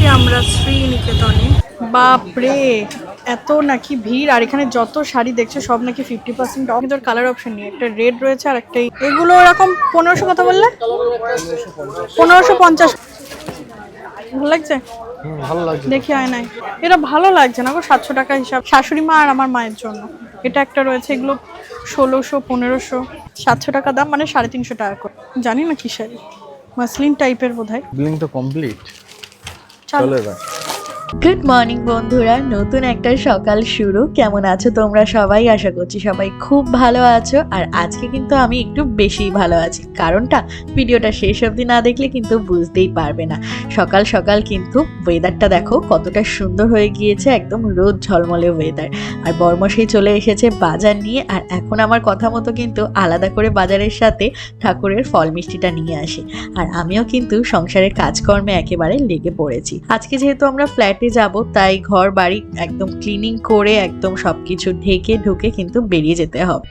এসেছি আমরা শ্রীনিকেতনে বাপরে এত নাকি ভিড় আর এখানে যত শাড়ি দেখছ সব নাকি ফিফটি পার্সেন্ট অফ কিন্তু কালার অপশন নেই একটা রেড রয়েছে আর একটা এগুলো এরকম পনেরোশো কথা বললে? পনেরোশো পঞ্চাশ। ভালো লাগছে? ভালো লাগছে। দেখি আয় নাই এটা ভালো লাগছে না গো সাতশো টাকা হিসাব। শাশুড়ি মা আর আমার মায়ের জন্য। এটা একটা রয়েছে এগুলো ষোলোশো পনেরোশো। সাতশো টাকা দাম মানে সাড়ে তিনশো টাকা করে। জানি না কি শাড়ি। মাসলিন টাইপের বোধ হয় বিলিং তো কমপ্লিট চলো। এবার গুড মর্নিং বন্ধুরা। নতুন একটা সকাল শুরু। কেমন আছো তোমরা সবাই? আশা করছি সবাই খুব ভালো আছো। আর আজকে কিন্তু আমি একটু বেশি ভালো আছি। কারণটা, ভিডিওটা শেষ অবধি না দেখলে কিন্তু বুঝতেই পারবে না। সকাল সকাল কিন্তু ওয়েদারটা দেখো, কতটা সুন্দর হয়ে গিয়েছে। একদম রোদ ঝলমলে ওয়েদার আর বর্মশাই চলে এসেছে বাজার নিয়ে। আর এখন আমার কথা মতো কিন্তু আলাদা করে বাজারের সাথে ঠাকুরের ফল মিষ্টিটা নিয়ে আসে। আর আমিও কিন্তু সংসারের কাজকর্মে একেবারে লেগে পড়েছি। আজকে যেহেতু আমরা ফ্ল্যাটে যাব তাই ঘর বাড়ি একদম ক্লিনিং করে একদম সবকিছু ঢেকে ঢুকে কিন্তু বেরিয়ে যেতে হবে।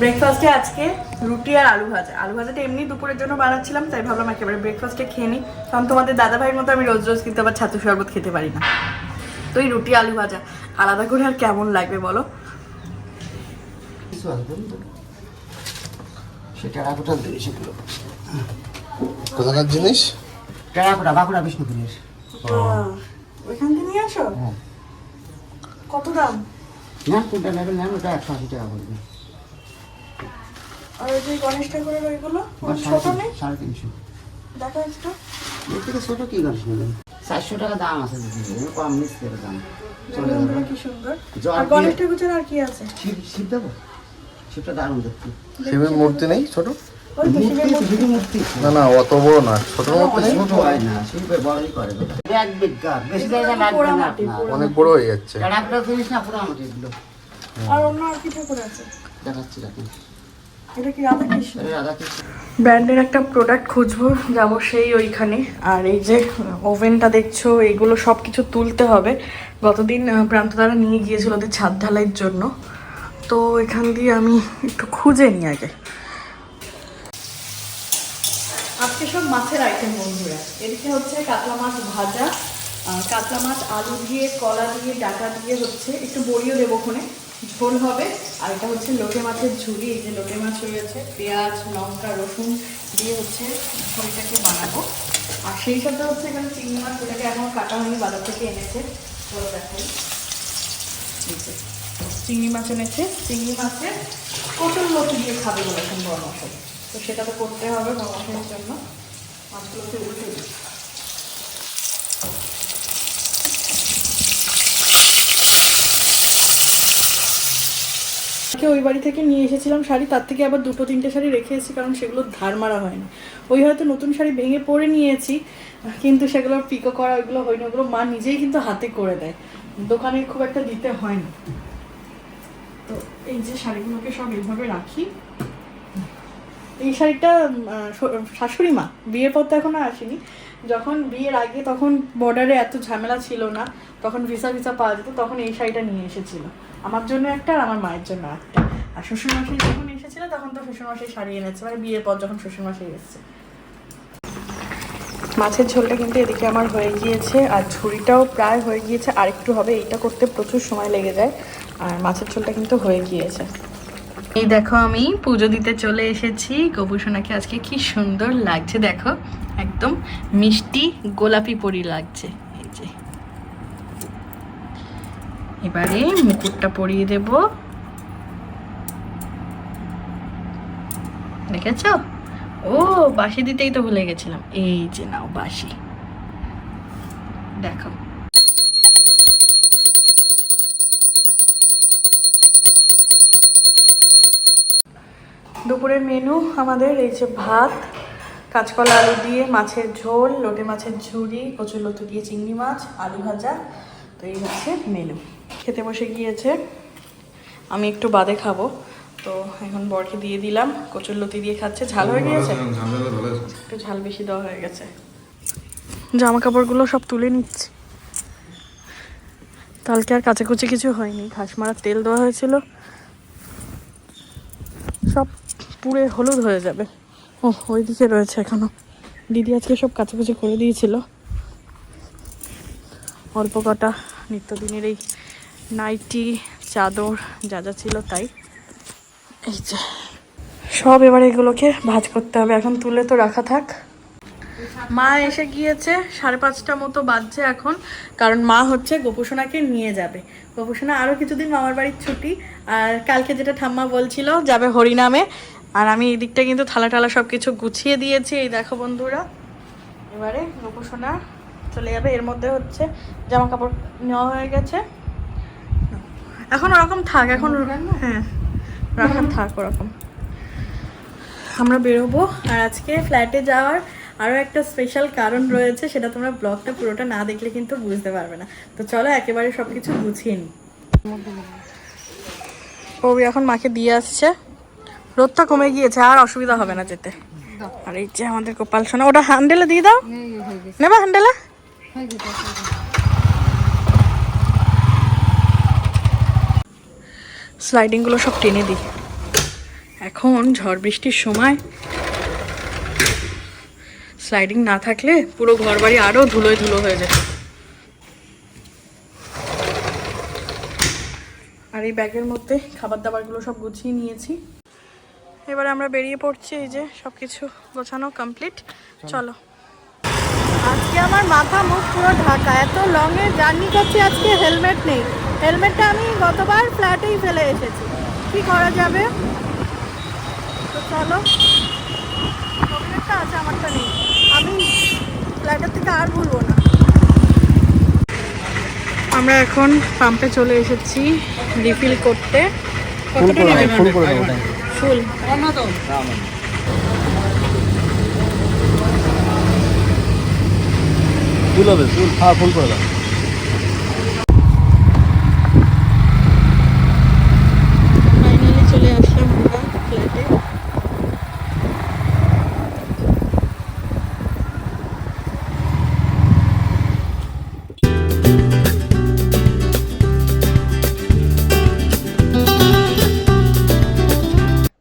ব্রেকফাস্টে আজকে রুটি আর আলু ভাজা। আলু ভাজাটা এমনি দুপুরের জন্য বানাচ্ছিলাম তাই ভাবলাম একেবারে ব্রেকফাস্টে খেয়ে নিই। কারণ তোমাদের দাদা ভাইয়ের মতো আমি রোজ রোজ কিন্তু আবার ছাতু শরবত খেতে পারি না। তো এই রুটি আলু ভাজা। আলাদা করে আর কেমন লাগবে বলো? সে টেরাকোটা দেবে সেগুলো। কোথাকার জিনিস? টেরাকোটা বাঁকুড়া বিষ্ণুপুরের ওইখান থেকে নিয়ে আসো? কত দাম? না কোনটা নেবেন নেন ওটা একশো আশি টাকা পড়বে। আর যে গণেশ ঠাকুরের ওইগুলো ছোট নেই? সাড়ে তিনশো। দেখো একটা। এর থেকে ছোটো কী গাছ নেবেন? চারশো টাকা দাম আছে দিদি কম মিস করে দাম। চলে রুমগুলো যাবে। কি সুন্দর। আর গণেশ ঠাকুর আর কি আছে? শিব শিব দেবো? শিবটা দারুণ দেখতে। শিবের মূর্তি নেই ছোট? না না অত বড় না ছোট ছোট হয় না বড়ই করে এক বিঘা বেশি জায়গা লাগবে না। অনেক বড় হয়ে যাচ্ছে। টেরাকোটা জিনিস না পুরো এগুলো। আর অন্য আর কি ঠাকুর আছে? দেখাচ্ছি দেখুন ব্র্যান্ডের একটা প্রোডাক্ট খুঁজবো যাব সেই ওইখানে। আর এই যে ওভেনটা দেখছ এইগুলো সব কিছু তুলতে হবে। গতদিন আহ, প্রান্তদারা নিয়ে গিয়েছিল ওদের ছাদ ঢালাইয়ের জন্য। তো এখান দিয়ে আমি একটু খুঁজে নিই আগে। আজকে সব মাছের আইটেম বন্ধুরা। এদিকে হচ্ছে কাতলা মাছ ভাজা কাতলা মাছ আলু দিয়ে, কলা দিয়ে, ডাটা দিয়ে হচ্ছে, একটু বড়িও দেবো ওখানে, ঝোল হবে। আর এটা হচ্ছে লোটে মাছের ঝুড়ি এই যে লোটে মাছ রয়েছে, পেঁয়াজ, লঙ্কা, রসুন দিয়ে হচ্ছে ঝুড়িটাকে বানাবো। আর সেই সাথে হচ্ছে এখানে চিংড়ি মাছ, যেটাকে এখন কাটা হয়নি, বাজার থেকে এনেছে। চলো দেখাই। চিংড়ি মাছ এনেছে। চিংড়ি মাছের কচুর লতি দিয়ে খাবে বলেছেন বড় মশাই। তো সেটা তো করতে হবে বড় জন্য। মাছগুলোকে উল্টে ওই বাড়ি থেকে নিয়ে এসেছিলাম শাড়ি, তার থেকে আবার দুটো তিনটে শাড়ি রেখে এসেছি কারণ সেগুলো ধার মারা হয়নি। ওই হয়তো নতুন শাড়ি ভেঙে পরে নিয়েছি, কিন্তু সেগুলো পিকো করা ওইগুলো হয়নি। ওগুলো মা নিজেই কিন্তু হাতে করে দেয়। দোকানে খুব একটা দিতে হয় না তো এই যে শাড়িগুলোকে সব এইভাবে রাখি এই শাড়িটা শাশুড়ি মা, বিয়ের পর তো এখনও আসেনি। যখন বিয়ের আগে তখন বর্ডারে এত ঝামেলা ছিল না, তখন ভিসা ভিসা পাওয়া যেত, তখন এই শাড়িটা নিয়ে এসেছিল। আমার জন্য একটা আর আমার মায়ের জন্য একটা আর শ্বশুরমশাই যখন এসেছিল, তখন তো শ্বশুরমশাই শাড়ি এনেছে মানে বিয়ের পর যখন শ্বশুরমশাই এসেছে। মাছের ঝোলটা কিন্তু এদিকে আমার হয়ে গিয়েছে, আর ঝুড়িটাও প্রায় হয়ে গিয়েছে আর একটু হবে, এইটা করতে প্রচুর সময় লেগে যায়, আর মাছের ঝোলটা কিন্তু হয়ে গিয়েছে। এই দেখো আমি পুজো দিতে চলে এসেছি। গোপুসোনাকে আজকে কি সুন্দর লাগছে, দেখো। একদম মিষ্টি গোলাপি পরি লাগছে। এই যে। এবারে মুকুটটা পরিয়ে দেব। দেখেছ? ও বাসি দিতেই তো ভুলে গেছিলাম। এই যে নাও বাসি দেখো। দুপুরের মেনু আমাদের এই যে ভাত কাঁচকলা আলু দিয়ে মাছের ঝোল লোটে মাছের ঝুড়ি কচুর লতু দিয়ে চিংড়ি মাছ আলু ভাজা। তো এই হচ্ছে মেনু খেতে বসে গিয়েছে। আমি একটু বাদে খাব। তো এখন বরকে দিয়ে দিলাম। কচুর লতি দিয়ে খাচ্ছে। ঝাল হয়ে গিয়েছে? একটু ঝাল বেশি দেওয়া হয়ে গেছে। জামা কাপড়গুলো সব তুলে নিচ্ছি। কালকে আর কাচাকুচি কিছু হয়নি। ঘাস মারার তেল দেওয়া হয়েছিল। সব পুড়ে হলুদ হয়ে যাবে। ও ওইদিকে রয়েছে এখনও। দিদি আজকে সব কাচাকুচি করে দিয়েছিল। অল্প কটা নিত্যদিনের এই নাইটি, চাদর, যা যা ছিল তাই। এই যে, সব এবার এগুলোকে ভাজ করতে হবে। এখন তুলে তো রাখা থাক। মা এসে গিয়েছে, সাড়ে পাঁচটা মতো বাজছে এখন। কারণ মা হচ্ছে গোপুসোনাকে নিয়ে যাবে। গোপুসোনা আরও কিছুদিন মামার বাড়ির ছুটি। আর কালকে যেটা ঠাম্মা বলছিল, যাবে হরিনামে। আর আমি এই দিকটা কিন্তু থালা টালা সব কিছু গুছিয়ে দিয়েছি এই দেখো বন্ধুরা। এবারে গোপুসোনা চলে যাবে এর মধ্যে হচ্ছে জামা কাপড় নেওয়া হয়ে গেছে। এখন ওরকম থাক এখন হ্যাঁ রাখা থাক ওরকম। আমরা বেরোবো আর আজকে ফ্ল্যাটে যাওয়ার আরও একটা স্পেশাল কারণ রয়েছে সেটা তোমরা ব্লগটা পুরোটা না দেখলে কিন্তু বুঝতে পারবে না। তো চলো একেবারে সব কিছু গুছিয়ে নিই। কবি এখন মাকে দিয়ে আসছে। রোদটা কমে গিয়েছে আর অসুবিধা হবে না যেতে। আর এই যে আমাদের কপাল সোনা ওটা হ্যান্ডেলে দিয়ে দাও। নেবা হ্যান্ডেলে স্লাইডিংগুলো সব টেনে দিই। এখন ঝড় বৃষ্টির সময়। স্লাইডিং না থাকলে পুরো ঘর বাড়ি আরও ধুলোয় ধুলো হয়ে যেত আর এই ব্যাগের মধ্যে খাবার দাবারগুলো সব গুছিয়ে নিয়েছি। এবারে আমরা বেরিয়ে পড়ছি এই যে সব কিছু গোছানো কমপ্লিট চলো। আজকে আমার মাথা মুখ পুরো ঢাকা এত লংয়ে জার্নি করছি আজকে হেলমেট নেই। হেলমেটটা আমি গতবার ফ্ল্যাটেই ফেলে এসেছি। কি করা যাবে? তো চলো। হেলমেটটা আছে আমারটা নেই। আমি ফ্ল্যাটের থেকে আর ভুলবো না। আমরা এখন পাম্পে চলে এসেছি রিফিল করতে। কতটা নেবে? ফুল। ফুল হবে ফুল হ্যাঁ ফুল করে দাও।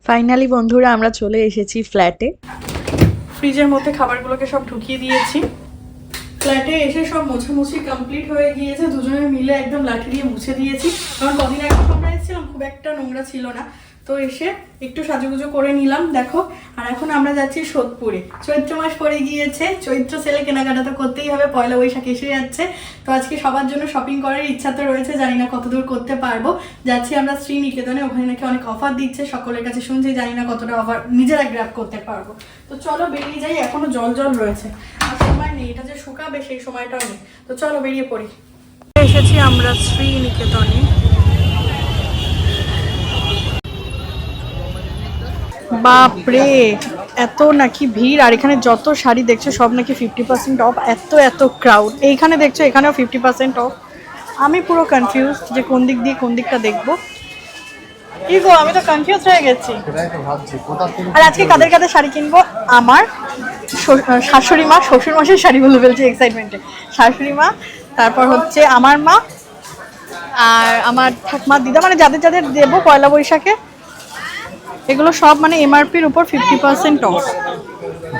ফাইনালি বন্ধুরা, আমরা চলে এসেছি ফ্ল্যাটে ফ্রিজের মধ্যে খাবারগুলোকে সব ঢুকিয়ে দিয়েছি। ফ্ল্যাটে এসে সব মোছামুছি কমপ্লিট হয়ে গিয়েছে। দুজনে মিলে একদম লাঠি দিয়ে মুছে দিয়েছি। কারণ কদিন আগে আমরা এসেছিলাম, খুব একটা নোংরা ছিল না। তো এসে একটু সাজুগুজো করে নিলাম, দেখো। আর এখন আমরা যাচ্ছি সোদপুরে। চৈত্র মাস পড়ে গিয়েছে, চৈত্র সেলে কেনাকাটা তো করতেই হবে, পয়লা বৈশাখ এসে যাচ্ছে। তো আজকে সবার জন্য শপিং করার ইচ্ছা তো রয়েছে, জানি না কতদূর করতে পারব। যাচ্ছি আমরা শ্রীনিকেতনে, ওখানে নাকি অনেক অফার দিচ্ছে, সকলের কাছে শুনছি, জানি না কতটা অফার নিজেরা গ্র্যাপ করতে পারব। তো চলো বেরিয়ে যাই, এখনও জল জল রয়েছে। আর সময় নেই, এটা যে শুকাবে সেই সময়টাও নেই। তো চলো বেরিয়ে পড়ি। এসেছি আমরা শ্রীনিকেতনে। বাপরে, এত নাকি ভিড়, আর এখানে যত শাড়ি দেখছ, সব নাকি ফিফটি পার্সেন্ট অফ এত এত ক্রাউড এইখানে দেখছ, এখানেও ফিফটি পার্সেন্ট অফ আমি পুরো কনফিউজ যে কোন দিক দিয়ে কোন দিকটা দেখব। কি গো আমি তো কনফিউজ হয়ে গেছি। আর আজকে কাদের কাদের শাড়ি কিনবো? আমার শাশুড়ি মা, শ্বশুর মাসের শাড়ি বলে এক্সাইটমেন্টে শাশুড়ি মা, তারপর হচ্ছে আমার মা, আর আমার ঠাকমা দিদা মানে যাদের যাদের দেবো পয়লা বৈশাখে এগুলো সব মানে এমআরপির উপর ফিফটি পার্সেন্ট অফ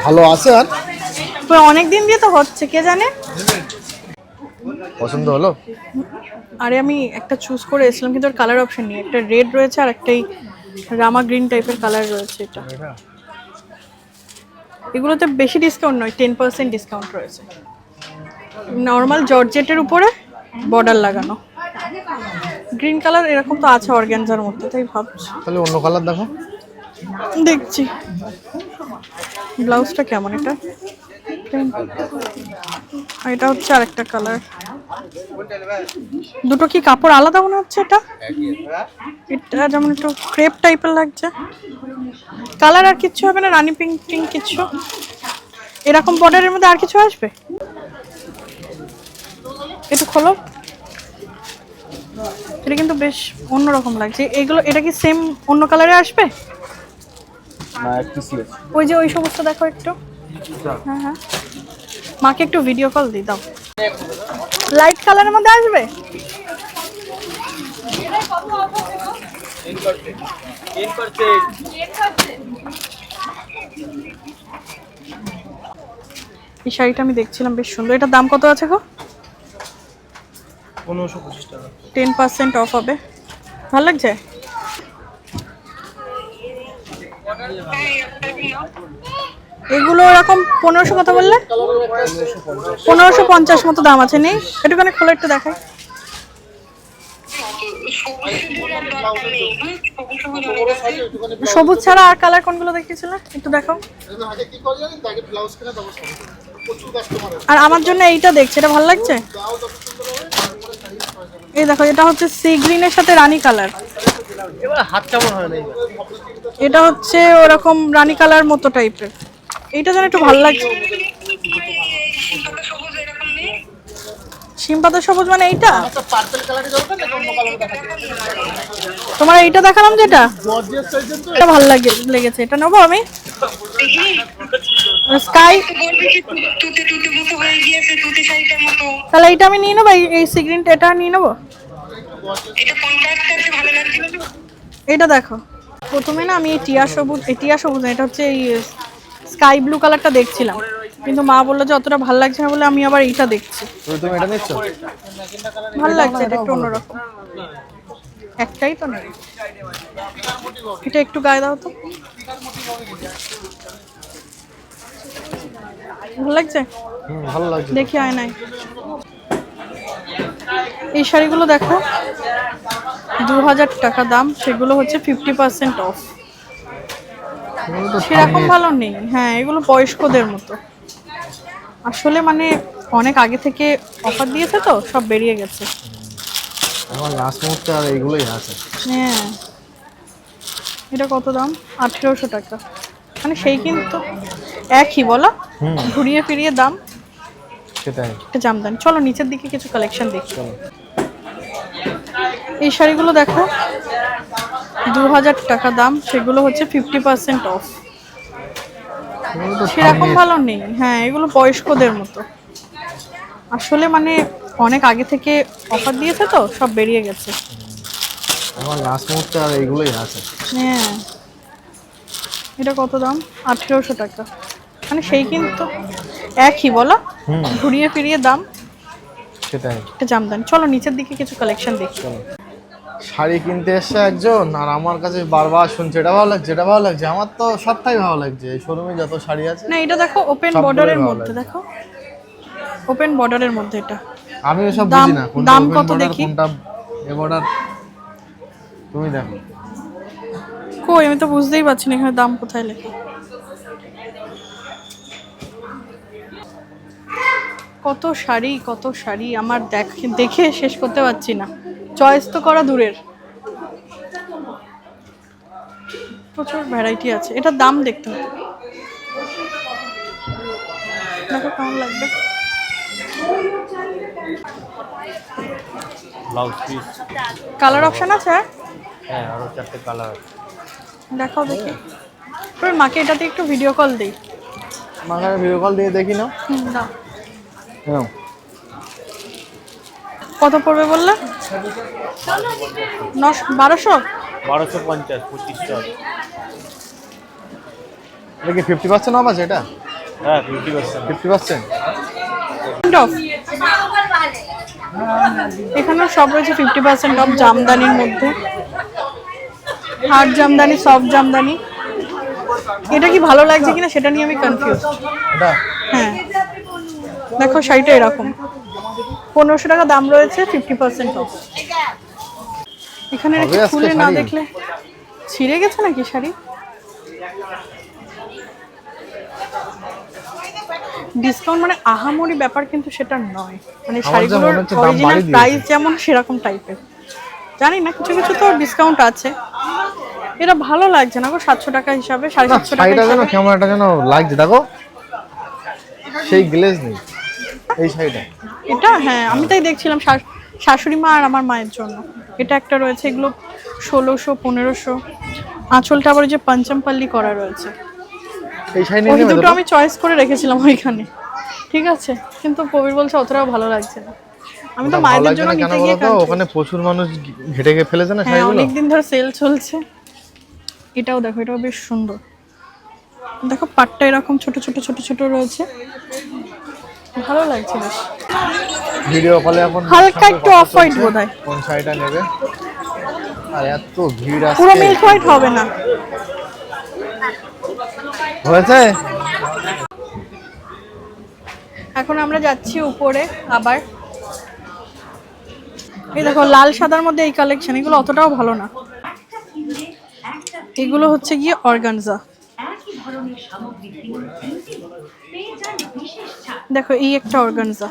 ভালো আছে আর? অনেক দিন দিয়ে তো হচ্ছে কে জানে? পছন্দ হলো? আরে আমি একটা চুজ করে এসেছিলাম কিন্তু ওর কালার অপশন নেই। একটা রেড রয়েছে আর একটাই রামা গ্রিন টাইপের কালার রয়েছে এটা। এগুলোতে বেশি ডিসকাউন্ট নয় টেন পার্সেন্ট ডিসকাউন্ট রয়েছে। নর্মাল জর্জেটের উপরে বর্ডার লাগানো। গ্রিন কালার এরকম তো আছে অর্গ্যানজার মধ্যে তাই ভাবছি। তাহলে অন্য কালার দেখো। দেখছি। ব্লাউজটা কেমন এটা? এটা হচ্ছে আরেকটা কালার দুটো কি কাপড় আলাদা মনে হচ্ছে এটা? এটা যেমন একটু ক্রেপ টাইপের লাগছে। কালার আর কিচ্ছু হবে না, রানি পিঙ্ক পিঙ্ক কিছু। এরকম বর্ডারের মধ্যে আর কিছু আসবে? একটু খোলো। এটা কিন্তু বেশ অন্যরকম লাগছে। এগুলো, এটা কি সেম অন্য কালারে আসবে? না একটু সিএস ওই যে ওই সমস্ত দেখো একটু। হ্যাঁ হ্যাঁ। মাকে একটু ভিডিও কল দিই দাও। লাইট কালারের মধ্যে আসবে? এই শাড়িটা আমি দেখছিলাম বেশ সুন্দর। এটার দাম কত আছে গো? পনেরোশো পঁচিশ টাকা। টেন পার্সেন্ট অফ হবে। ভালো লাগছে? এগুলো এরকম পনেরোশো কথা বললে? পনেরোশো পঞ্চাশ মতো দাম আছে নেই। একটুখানি খোলা একটু দেখাই। সবুজ ছাড়া আর কালার কোনগুলো দেখিয়েছিলে? একটু দেখাও। আর আমার জন্য এইটা দেখছি, এটা ভালো লাগছে? এই দেখো, এটা হচ্ছে সি গ্রিনের সাথে রানী কালার এবার হাত কেমন হয় না? এটা হচ্ছে ওরকম রানী কালার মতো টাইপের এইটা যেন একটু ভালো লাগছে সিম্পাতা সবুজ মানে এইটা? তোমার এইটা দেখালাম যেটা এটা? ভালো লাগে লেগেছে। এটা নেব আমি? স্কাই তাহলে এইটা আমি নিয়ে নেব এই- এই সিগ্রিন এটা নিয়ে নেব? এটা দেখো। প্রথমে না আমি এই টিয়া সবুজ এই টিয়া সবুজ না এটা হচ্ছে এই স্কাই ব্লু কালারটা দেখছিলাম। কিন্তু মা বলল যে অতটা ভালো লাগছে না বলে আমি আবার এইটা দেখছি। তুমি এটা নিচ্ছ? ভালো লাগছে এটা একটু অন্যরকম। একটাই তো নেই এটা একটু গায়ে দাও তো। ভালো লাগছে? ভালো লাগছে। দেখি আয় নাই এই শাড়িগুলো দেখো দু হাজার টাকা দাম সেগুলো হচ্ছে ফিফটি পার্সেন্ট অফ সেরকম ভালো নেই। হ্যাঁ এগুলো বয়স্কদের মতো। আসলে মানে অনেক আগে থেকে অফার দিয়েছে তো সব বেরিয়ে গেছে। আমার লাস্ট মুহূর্তে আর এইগুলোই আছে। হ্যাঁ। এটা কত দাম? আঠেরোশো টাকা। মানে সেই কিন্তু একই বলো? ঘুরিয়ে ফিরিয়ে দাম। সেটাই। একটা জামদানি। চলো নিচের দিকে কিছু কালেকশন দেখি। এই শাড়িগুলো দেখো দু হাজার টাকা দাম সেগুলো হচ্ছে ফিফটি পার্সেন্ট অফ সেরকম ভালো নেই। হ্যাঁ এগুলো বয়স্কদের মতো। আসলে মানে অনেক আগে থেকে অফার দিয়েছে তো সব বেরিয়ে গেছে। আমার লাস্ট মুহূর্তে আর এইগুলোই আছে। হ্যাঁ। এটা কত দাম? আঠেরোশো টাকা। মানে সেই কিন্তু একই বলো? ঘুরিয়ে ফিরিয়ে দাম? সেটাই। একটা জামদানি। চলো নিচের দিকে কিছু কালেকশন দেখি। শাড়ি কিনতে এসছে একজন আর আমার কাছে বারবার শুনছে এটা ভালো লাগছে এটা ভালো লাগছে। আমার তো সবটাই ভালো লাগছে। এই শোরুমে যত শাড়ি আছে না এটা দেখো ওপেন বর্ডারের মধ্যে দেখো। ওপেন বর্ডারের মধ্যে এটা। আমি দাম- বুঝি না দাম কত দেখি? কোনটা এ border তুমি দেখো। কই আমি তো বুঝতেই পারছি না এখানে দাম কোথায় লেখা। কত শাড়ি কত শাড়ি আমার দেখ দেখে শেষ করতে পারছি না। চয়েস তো করা দূরের। প্রচুর ভ্যারাইটি আছে। এটার দাম দেখতে হবে। দেখো কেমন লাগবে। ব্লাউজ পিস কালার অপশন আছে? হ্যাঁ আরও চারটে কালার দেখাও দেখি। তোর মাকে এটাতে একটু ভিডিও কল দিই। মাখানে ভিডিও কল দিয়ে দেখি না। হ্যাঁ কত পড়বে বললে? নশ বারোশো? বারোশো পঞ্চাশ পঁচিশশো। এটা কি ফিফটি পার্সেন্ট অফ আছে এটা? হ্যাঁ ফিফটি পার্সেন্ট ফিফটি পার্সেন্ট এখানে সব রয়েছে ফিফটি পার্সেন্ট অফ জামদানির মধ্যে। Hard jamdani soft jamdani. এটা কি ভালো লাগছে কিনা সেটা নিয়ে আমি কনফিউজ এটা? হ্যাঁ দেখো শাড়িটা এরকম। পনেরোশো টাকা দাম রয়েছে ফিফটি পার্সেন্ট অফ এখানে খুলে না দেখলে? ছিঁড়ে গেছে নাকি শাড়ি? ডিসকাউন্ট মানে আহামরি ব্যাপার কিন্তু সেটা নয়। মানে শাড়িগুলোর অরিজিনাল প্রাইস যেমন সেরকম টাইপের জানি না কিছু কিছু তো ডিসকাউন্ট আছে। এটা ভালো লাগছে না গো সাতশো টাকা হিসাবে সাড়ে সাতশো টাকা কেমন একটা যেন লাগছে দেখো। সেই গ্লেজ নেই। এই শাড়িটা? এটা হ্যাঁ আমি তাই দেখছিলাম শাশ- শাশুড়ি মা আর আমার মায়ের জন্য। এটা একটা রয়েছে এগুলো ষোলোশো পনেরোশো। আঁচলটা আবার ওই যে পঞ্চমপাল্লি করা রয়েছে। এই শাড়ি ওই দুটো আমি চয়েস করে রেখেছিলাম ওইখানে। ঠিক আছে কিন্তু কবির বলছে অতটাও ভালো লাগছে না। আমি তো লাগছে জন্য নিতে গিয়ে ওখানে প্রচুর মানুষ ঘেটে ঘে ফেলেছে না হ্যাঁ শাড়িগুলো? অনেকদিন ধরে সেল চলছে। এটাও দেখো এটাও বেশ সুন্দর। দেখো পাটটা এরকম ছোট ছোট ছোট ছোট রয়েছে। ভালো ভিডিও কলে এখন হালকা একটু white চলছে, বোধহয়। কোন শাড়িটা নেবে? আর এত ভিড় পুরো মিল্ক হোয়াইট হবে না। হয়েছে? এখন আমরা যাচ্ছি উপরে আবার। এই দেখো লাল সাদার মধ্যে এই কালেকশন এগুলো অতটাও ভালো না। এগুলো হচ্ছে গিয়ে অর্গানজা দেখো, এই একটা অর্গানজা।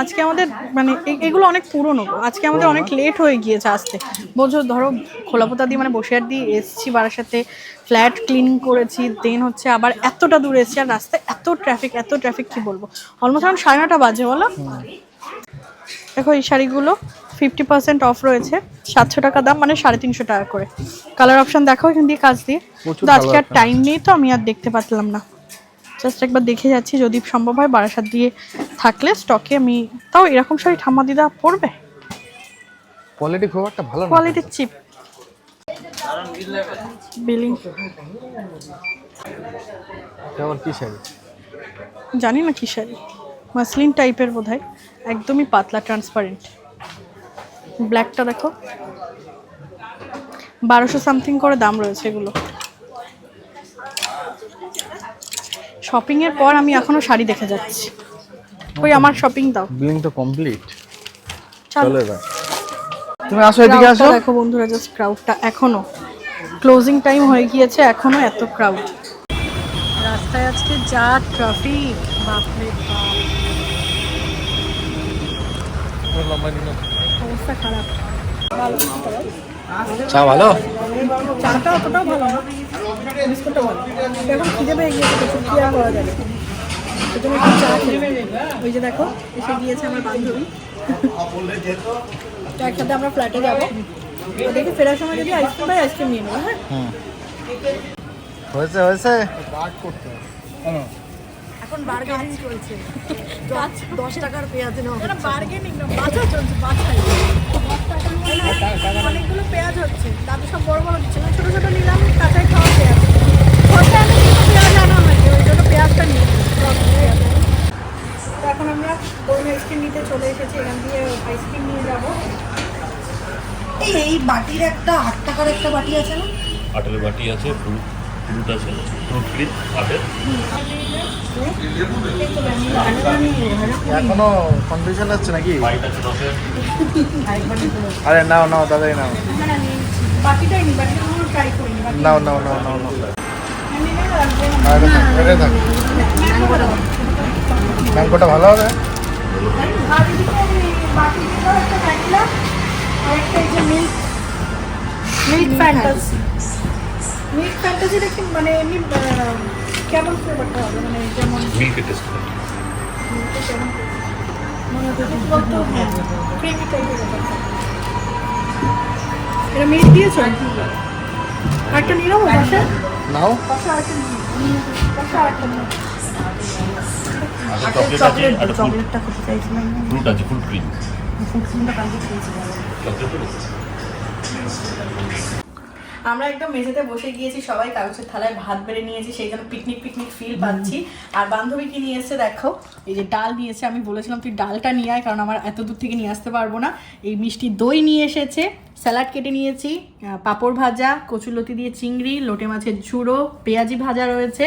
আজকে আমাদের মানে এগুলো অনেক পুরনো আজকে আমাদের অনেক লেট হয়ে গিয়েছে আসতে। বোঝো ধরো, খোলাপোতা দিয়ে মানে বসে আর দিয়ে এসছি বাড়ার সাথে ফ্ল্যাট ক্লিন করেছি দেন হচ্ছে আবার এতটা দূরে এসছি, আর রাস্তায় এত ট্রাফিক এত ট্রাফিক কি বলব? অলমোস্ট এখন সাড়ে নটা বাজে, বলো? দেখো এই শাড়িগুলো। ফিফটি পার্সেন্ট অফ রয়েছে। সাতশো টাকা দাম মানে সাড়ে তিনশো টাকা করে। কালার অপশন দেখো এখান দিয়ে কাজ দিয়ে। তো আজকে আর টাইম নেই তো আমি আর দেখতে পারলাম না। জাস্ট একবার দেখে যাচ্ছি যদি সম্ভব হয় বারাসাত দিয়ে থাকলে স্টকে আমি তাও এরকম শাড়ি ঠাম্মা দিদা পরবে? কোয়ালিটি খুব একটা ভালো কোয়ালিটি চিপ বিলিং কেমন কি শাড়ি? জানি না কি শাড়ি। মাসলিন টাইপের বোধ হয় একদমই পাতলা ট্রান্সপারেন্ট ব্ল্যাকটা দেখো। বারোশো সামথিং করে দাম রয়েছে এগুলো। শপিং এর পর আমি এখনও শাড়ি দেখে যাচ্ছি। ওই আমার শপিং দাও। বিলিং তো কমপ্লিট চলো। এবার তুমি আসো এদিকে আসো। দেখো বন্ধুরা জাস্ট ক্রাউডটা এখনও। ক্লোজিং টাইম হয়ে গিয়েছে এখনও এত ক্রাউড রাস্তায় আজকে যা ট্রাফিক বাপরে বাপ। অবস্থা খারাপ। ভালো। চা ভালো? চাটা অতটাও ভালো না। বিস্কুটটা ভালো। এখন খিদে পেয়ে গিয়েছে প্রচুর কি আর করা যাবে। ওই একটু চা ওই যে দেখো এসে গিয়েছে আমার বান্ধবী। তো একসাথে আমরা ফ্ল্যাটে যাব। দেখে ফেরার সময় যদি আইসক্রিম পাই আইসক্রিম নিয়ে নেব হ্যাঁ? হয়েছে হয়েছে। এখন বার্গেনিং চলছে। দশ টাকার পেঁয়াজ নেওয়া না বার্গেনিং না বাছা চলছে বাছাই অনেকগুলো পেঁয়াজ হচ্ছে দাদু সব বড় বড় দিচ্ছে না ছোটো ছোটো নিলাম কাঁচাই খাওয়া পেঁয়াজ। ঘরটা আমি পেঁয়াজ আনা হয়নি ওই জন্য পেঁয়াজটা নিয়ে তো এখন আমরা দৌড় আইসক্রিম নিতে চলে এসেছি এখান দিয়ে আইসক্রিম নিয়ে যাব। এই এই বাটির একটা আট টাকার একটা বাটি আছে না? আটের বাটি আছে ফ্রুট এখনও কন্ডিশন হচ্ছে নাকি? আরে নাও নাও দাদাই নাও। নাও নাও নাও নাও নাও। ম্যাঙ্গোটা ভালো হবে আর এদিকে আমি বাকি দিকেও একটা ভ্যানিলা আর একটা এই যে milk milk fantasy. Milk fantasy দেখি মানে এমনি কেমন ফ্লেভারটা হবে? মানে যেমন টেস্ট মানে বলতো হ্যাঁ ক্রিমি টাইপের ব্যাপারটা। এটা মিল্ক দিয়েছ? আরেকটা নিয়ে নেব বাসা নাও। বাসা নিয়ে নিয়ে চকলেটটা খেতে চাইছিলাম ফ্রুট আছে ফ্রুট ক্রিম কালকে খেয়েছিলাম। আমরা একদম মেঝেতে বসে গিয়েছি সবাই কাগজের থালায় ভাত বেড়ে নিয়েছি সেই জন্য পিকনিক পিকনিক ফিল পাচ্ছি। আর বান্ধবী কি নিয়ে এসেছে দেখো এই যে ডাল নিয়েছে আমি বলেছিলাম তুই ডালটা নিয়ে আয় কারণ আমার এত দূর থেকে নিয়ে আসতে পারব না। এই মিষ্টি দই নিয়ে এসেছে স্যালাড কেটে নিয়েছি পাঁপড় ভাজা কচুলতি দিয়ে চিংড়ি লোটে মাছের ঝুড়ো পেঁয়াজি ভাজা রয়েছে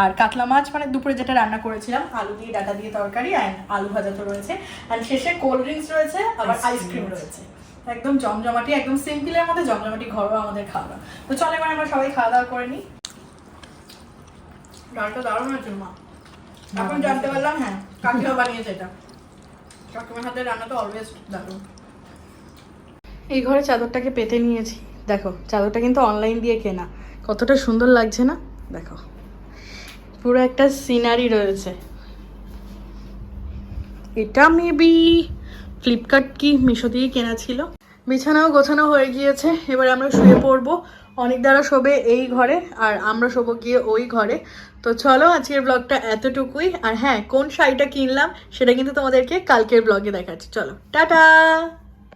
আর কাতলা মাছ মানে দুপুরে যেটা রান্না করেছিলাম আলু দিয়ে ডাটা দিয়ে তরকারি অ্যান্ড আলু ভাজা তো রয়েছে। অ্যান্ড শেষে কোল্ড ড্রিঙ্কস রয়েছে আবার আইসক্রিম রয়েছে। একদম জমজমাটি একদম সিম্পলের মধ্যে জমজমাটি ঘরোয়া আমাদের খাওয়া। তো চলে এবার আমরা সবাই খাওয়া দাওয়া করে নিই ডালটা দারুণ হয়েছে মা। এখন জানতে পারলাম হ্যাঁ কাকিমা বানিয়েছে এটা। কাকিমার হাতের রান্না তো অলওয়েজ দারুণ। এই ঘরে চাদরটাকে পেতে নিয়েছি। দেখো চাদরটা কিন্তু অনলাইন দিয়ে কেনা। কতটা সুন্দর লাগছে না? দেখো। পুরো একটা সিনারি রয়েছে। এটা মেবি ফ্লিপকার্ট কি মিশো দিয়েই কেনা ছিল? বিছানাও গোছানো হয়ে গিয়েছে। এবার আমরা শুয়ে পড়ব। অনেক দ্বারা শোবে এই ঘরে, আর আমরা শোবো গিয়ে ওই ঘরে। তো চলো, আজকের ব্লগটা এতটুকুই। আর হ্যাঁ কোন শাড়িটা কিনলাম, সেটা কিন্তু তোমাদেরকে কালকের ব্লগে দেখাচ্ছি। চলো, টাটা!